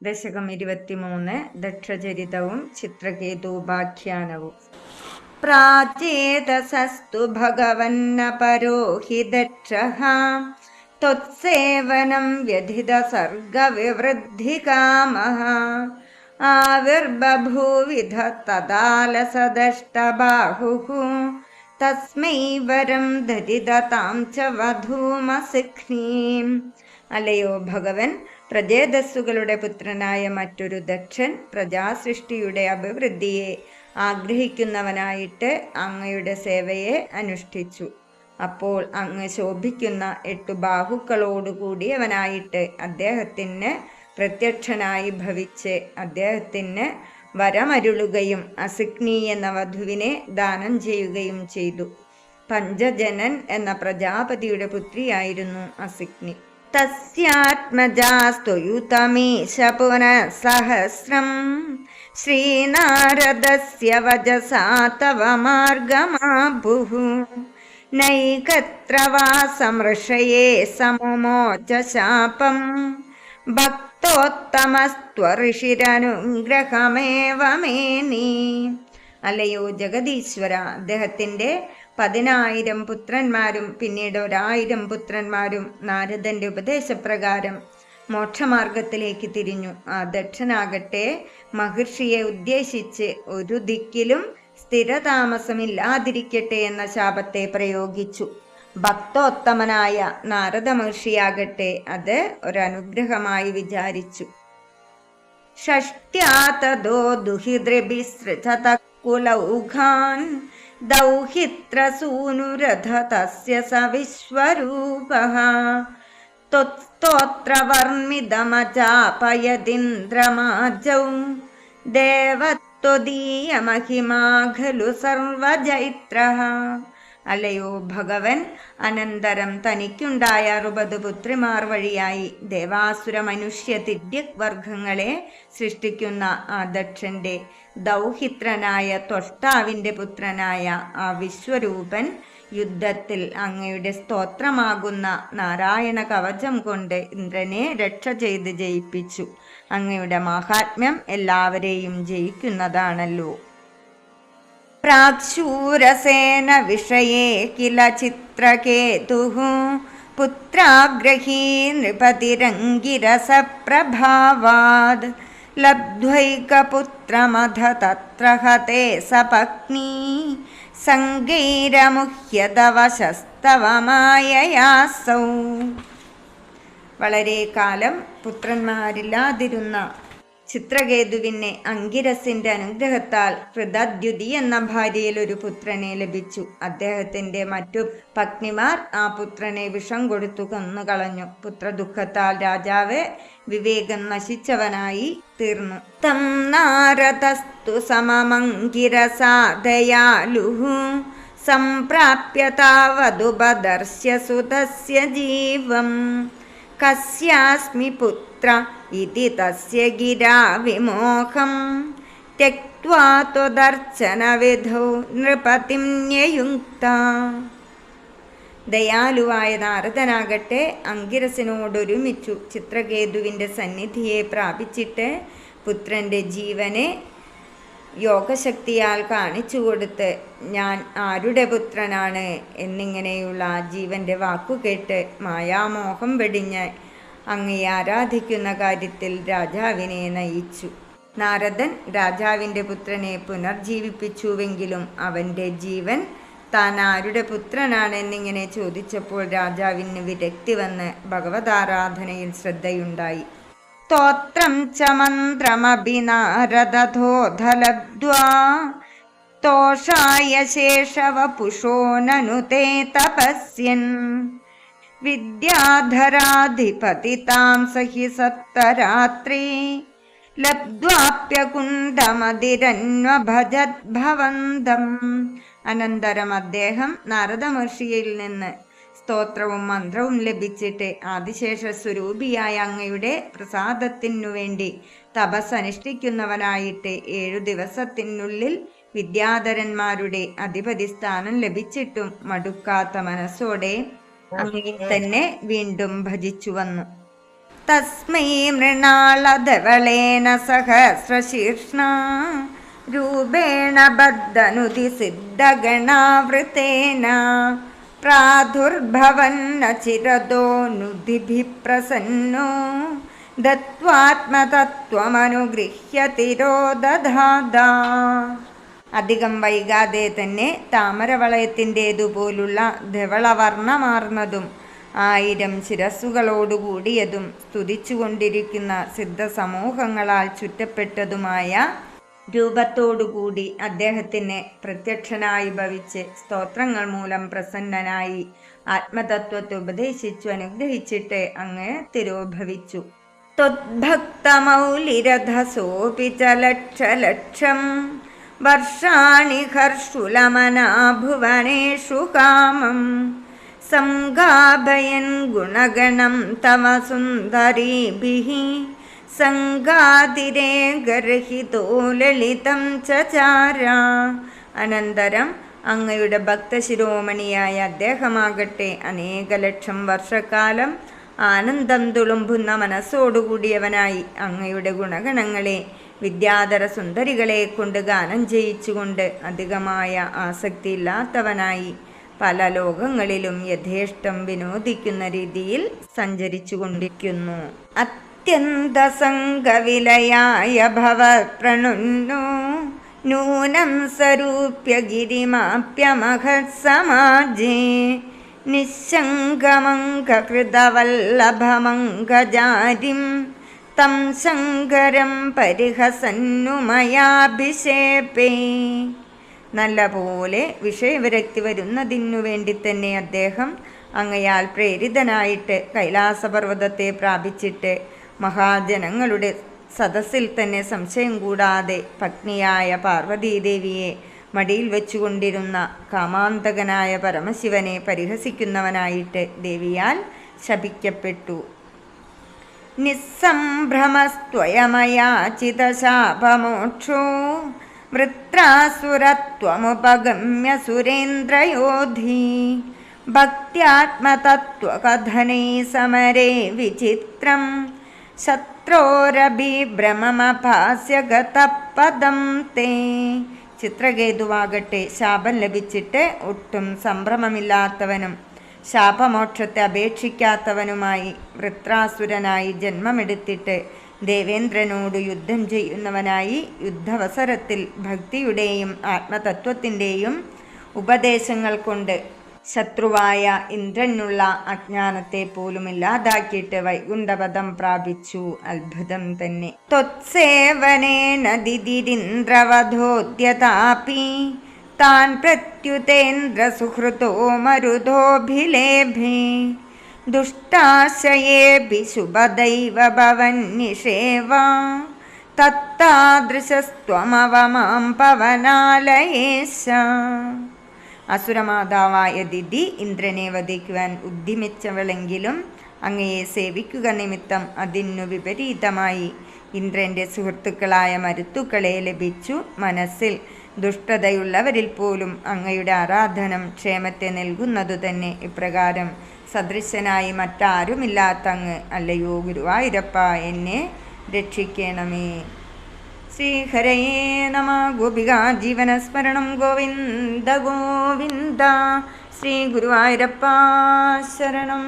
ദശകം ഇരുപത്തിമൂന്ന് ദക്ഷചരിതവും ചിത്രകേതൂപാഖ്യാനവും. പ്രാചേതസസ്തു ഭഗവന്ന പരോഹി ദക്ഷ ത്വത്സേവനം വ്യധിത സർഗവിവൃദ്ധി കാമ ആവിർബഭൂവിധ തദാലസദഷ്ടബാഹു തസ്മൈ വരം ദരിദതാം ച വധൂമസിഘ്നീം അല്ലയോ ഭഗവൻ പ്രജേതസ്സുകളുടെ പുത്രനായ മറ്റൊരു ദക്ഷൻ പ്രജാസൃഷ്ടിയുടെ അഭിവൃദ്ധിയെ ആഗ്രഹിക്കുന്നവനായിട്ട് അങ്ങയുടെ സേവയെ അനുഷ്ഠിച്ചു. അപ്പോൾ അങ്ങ് ശോഭിക്കുന്ന എട്ടു ബാഹുക്കളോടുകൂടിയവനായിട്ട് അദ്ദേഹത്തിന് പ്രത്യക്ഷനായി ഭവിച്ച് അദ്ദേഹത്തിന് വരമരുളുകയും അസിഗ്നി എന്ന വധുവിനെ ദാനം ചെയ്യുകയും ചെയ്തു. പഞ്ചജനൻ എന്ന പ്രജാപതിയുടെ പുത്രിയായിരുന്നു അസിഗ്നി. തസ്യാത്മജാസ്തുയുതമീശ പുനഃസഹസ്രം ശ്രീനാരദസ്യ വജസാ തവ മാർഗമാഭുः നൈകത്ര വാ സമൃഷയേ സമുമോച ശാപം ഭക്തോത്തമസ്ത്വഋഷിരനുഗ്രഹമേവ മേനി അല്ലയോ ജഗദീശ്വര അദ്ദേഹത്തിന്റെ പതിനായിരം പുത്രന്മാരും പിന്നീട് ഒരായിരം പുത്രന്മാരും നാരദന്റെ ഉപദേശപ്രകാരം മോക്ഷമാർഗത്തിലേക്ക് തിരിഞ്ഞു. ആ ദക്ഷനാകട്ടെ മഹർഷിയെ ഉദ്ദേശിച്ച് ഒരു ദിക്കിലും സ്ഥിരതാമസമില്ലാതിരിക്കട്ടെ എന്ന ശാപത്തെ പ്രയോഗിച്ചു. ഭക്തോത്തമനായ നാരദ മഹർഷിയാകട്ടെ അത് ഒരനുഗ്രഹമായി വിചാരിച്ചു. ഷഷ്ട്യാതോ ദുഹിതൃഭിസൃജത दौहित्रसूनुरथ तस्य स विश्वरूपः त्वत्स्तोत्रवर्मिदमचापयदिन्द्रमाजौ देवत्वदीयमहिमा खलु सर्वजैत्रः അല്ലയോ ഭഗവൻ? അനന്തരം തനിക്കുണ്ടായ അറുപത് പുത്രിമാർ വഴിയായി ദേവാസുര മനുഷ്യ തിര്യവർഗങ്ങളെ സൃഷ്ടിക്കുന്ന ആ ദക്ഷന്റെ ദൗഹിത്രനായ ത്വഷ്ടാവിന്റെ പുത്രനായ ആ വിശ്വരൂപൻ യുദ്ധത്തിൽ അങ്ങയുടെ സ്തോത്രമാകുന്ന നാരായണ കവചം കൊണ്ട് ഇന്ദ്രനെ രക്ഷ ചെയ്ത് ജയിപ്പിച്ചു. അങ്ങയുടെ മാഹാത്മ്യം എല്ലാവരെയും ജയിക്കുന്നതാണല്ലോ. പ്രാക്ശൂരസേന വിഷയേ കില ചിത്രകേതുഃ പുത്രാഗ്രഹീ നൃപതിരംഗിരസപ്രഭാവാത് तत्र തത്ര सपत्नी സങ്കൈരമുഹ്യതവശസ്തവ മായയാസൗ വളരെ കാലം പുത്രന്മാരില്ലാതിരുന്ന ചിത്രകേതുവിനെ അങ്കിരസിന്റെ അനുഗ്രഹത്താൽ കൃതദ്യുതി എന്ന ഭാര്യയിൽ ഒരു പുത്രനെ ലഭിച്ചു. അദ്ദേഹത്തിന്റെ മറ്റു പത്നിമാർ ആ പുത്രനെ വിഷം കൊടുത്തു കൊന്നുകളഞ്ഞു. പുത്രദുഃഖത്താൽ രാജാവ് വിവേകം നശിച്ചവനായി തീർന്നു. തം നാരദസ്തു സമമങ്കിരസാദയാലുഹു സംപ്രാപ്യ താവതുപദർശ്യ സുതസ്യ ജീവം. കസ്യാസ്മി പുത്ര പുത്ര ഇതി തസ്യ ഗിരാ വിമോഹം തെക്വാ ത്വദർച്ചനവിധോ നൃപതിം ദയാലുവായ നാരദനാകട്ടെ അങ്കിരസിനോടൊരുമിച്ചു ചിത്രകേതുവിന്റെ സന്നിധിയെ പ്രാപിച്ചിട്ട് പുത്രന്റെ ജീവനെ യോഗശക്തിയാൽ കാണിച്ചു കൊടുത്ത് ഞാൻ ആരുടെ പുത്രനാണ്? എന്നിങ്ങനെയുള്ള ജീവന്റെ വാക്കുകേട്ട് മായാമോഹം വെടിഞ്ഞ് അങ്ങയെ ആരാധിക്കുന്ന കാര്യത്തിൽ രാജാവിനെ നയിച്ചു. നാരദൻ രാജാവിന്റെ പുത്രനെ പുനർജീവിപ്പിച്ചുവെങ്കിലും അവന്റെ ജീവൻ താൻ ആരുടെ പുത്രനാണെന്നിങ്ങനെ ചോദിച്ചപ്പോൾ രാജാവിന് വിരക്തി വന്ന് ഭഗവതാരാധനയിൽ ശ്രദ്ധയുണ്ടായി. സ്തോത്രം ച മന്ത്രമഭിനാരദോധലബ്ധ്വാ തോഷായ ശേഷവപുഷോ നനു തേ തപസ്യൻ വിദ്യാധരാധിപതി താം സഹി സപ്തരാത്രി. ലബ്ധ്വാപ്യകുണ്ടമതിരന്വഭജദ്ഭവന്തം അനന്തരം അദ്ദേഹം നാരദ മഹർഷിയിൽ നിന്ന് സ്തോത്രവും മന്ത്രവും ലഭിച്ചിട്ട് ആദിശേഷ സ്വരൂപിയായ അങ്ങയുടെ പ്രസാദത്തിനു വേണ്ടി തപസ് അനുഷ്ഠിക്കുന്നവനായിട്ട് ഏഴു ദിവസത്തിനുള്ളിൽ വിദ്യാധരന്മാരുടെ അധിപതി സ്ഥാനം ലഭിച്ചിട്ടും മടുക്കാത്ത മനസ്സോടെ അങ്ങയെ തന്നെ വീണ്ടും ഭജിച്ചു വന്നു. തസ്മൈ മൃണാളധവളേന സഹസ്രശീർഷ്ണ രൂപേണ ബദ്ധനുതി സിദ്ധഗണാവൃത്തേന പ്രാദുർഭവന്ന ചിരതോ പ്രസന്നോ ദത്വാത്മതത്വമനുഗൃഹ്യ അധികം വൈകാതെ തന്നെ താമരവളയത്തിന്റേതുപോലുള്ള ധവളവർണമാർന്നതും ആയിരം ശിരസ്സുകളോടുകൂടിയതും സ്തുതിച്ചുകൊണ്ടിരിക്കുന്ന സിദ്ധസമൂഹങ്ങളാൽ ചുറ്റപ്പെട്ടതുമായ രൂപത്തോടുകൂടി അദ്ദേഹത്തിന് പ്രത്യക്ഷനായി ഭവിച്ച് സ്തോത്രങ്ങൾ മൂലം പ്രസന്നനായി ആത്മതത്വത്തെ ഉപദേശിച്ചു അനുഗ്രഹിച്ചിട്ട് അങ്ങ് തിരോഭവിച്ചു. ത്വദ്ഭക്തമൗലിരഥസോപി ച ലക്ഷലക്ഷം വർഷാണി ഹർഷുലമനാഭുവനേഷു കാമം. സംഗാഭയൻ ഗുണഗണം തവ സുന്ദരീഭി. സംഗാതിരേ ഗർഹിതോ ലളിതം ചാര അനന്തരം അങ്ങയുടെ ഭക്തശിരോമണിയായ അദ്ദേഹമാകട്ടെ അനേക ലക്ഷം വർഷക്കാലം ആനന്ദം തുളുമ്പുന്ന മനസ്സോടുകൂടിയവനായി അങ്ങയുടെ ഗുണഗണങ്ങളെ വിദ്യാധര സുന്ദരികളെ കൊണ്ട് ഗാനം ചെയ്യിച്ചുകൊണ്ട് അധികമായ ആസക്തിയില്ലാത്തവനായി പല ലോകങ്ങളിലും യഥേഷ്ടം വിനോദിക്കുന്ന രീതിയിൽ സഞ്ചരിച്ചു കൊണ്ടിരിക്കുന്നു അത്യന്ത സംഘവിലയായ ഭവ പ്രണുന്നു നൂനം സ്വരൂപ്യ ഗിരിമാപ്യമഹത് സമാജേ നിശങ്കമങ്കൃതവല്ലഭമങ്കജാരിം തം ശങ്കരം പരിഹസന്നുമയാഭിഷേപേ നല്ലപോലെ വിഷയവിരക്തി വരുന്നതിനു വേണ്ടി തന്നെ അദ്ദേഹം അങ്ങയാൽ പ്രേരിതനായിട്ട് കൈലാസപർവതത്തെ പ്രാപിച്ചിട്ട് മഹാജനങ്ങളുടെ സദസ്സിൽ തന്നെ സംശയം കൂടാതെ പത്നിയായ പാർവതീദേവിയെ മടിയിൽ വെച്ചുകൊണ്ടിരുന്ന കാമാന്തകനായ പരമശിവനെ പരിഹസിക്കുന്നവനായിട്ട് ദേവിയാൽ ശപിക്കപ്പെട്ടു. നിസ്സംഭ്രമസ്ത്വയമയാചിതശാപമോക്ഷോ. വൃത്രാസുരത്വമുപഗമ്യ സുരേന്ദ്രയോധി. ഭക്ത്യാത്മതത്വകഥനൈ സമരേ വിചിത്രം. ശത്രോരഭിഭ്രമമഭാസ്യഗതപദം തേ. ചിത്രകേതുവാകട്ടെ ശാപം ലഭിച്ചിട്ട് ഒട്ടും സംഭ്രമമില്ലാത്തവനും ശാപമോക്ഷത്തെ അപേക്ഷിക്കാത്തവനുമായി വൃത്രാസുരനായി ജന്മമെടുത്തിട്ട് ദേവേന്ദ്രനോട് യുദ്ധം ചെയ്യുന്നവനായി യുദ്ധവസരത്തിൽ ഭക്തിയുടെയും ആത്മതത്വത്തിന്റെയും ഉപദേശങ്ങൾ കൊണ്ട് ശത്രുവായ ഇന്ദ്രനുള്ള അജ്ഞാനത്തെ പോലും ഇല്ലാതാക്കിയിട്ട് വൈകുണ്ഠപദം പ്രാപിച്ചു. അത്ഭുതം തന്നെ. ത്വത്സേവനേന ദിദിരിന്ദ്രവധോദ്യതാപി പ്രത്യുതേന്ദ്ര സുഹൃതോ മരുതോഭിലേഭേ ദുഷ്ടാശയേഭി ശുഭദൈവ ഭവന്നിഷേവ തത്താദൃശസ്ത്വമവമാം പവനാലയേശ. അസുരമാതാവായ ദിതി ഇന്ദ്രനെ വധിക്കുവാൻ ഉദ്യമിച്ചവളെങ്കിലും അങ്ങയെ സേവിക്കുക നിമിത്തം അതിനു വിപരീതമായി ഇന്ദ്രന്റെ സുഹൃത്തുക്കളായ മരുത്തുക്കളെ ലഭിച്ചു മനസ്സിൽ ദുഷ്ടതയുള്ളവരിൽ പോലും അങ്ങയുടെ ആരാധനം ക്ഷേമത്തെ നൽകുന്നതു തന്നെ ഇപ്രകാരം. സദൃശനായി മറ്റാരുമില്ലാത്ത അങ്ങ് അല്ലയോ ഗുരുവായൂരപ്പ എന്നെ രക്ഷിക്കണമേ. ശ്രീഹരയേ നമ. ഗോപിക ജീവനസ്മരണം. ഗോവിന്ദ ഗോവിന്ദ. ശ്രീ ഗുരുവായൂരപ്പ ശരണം.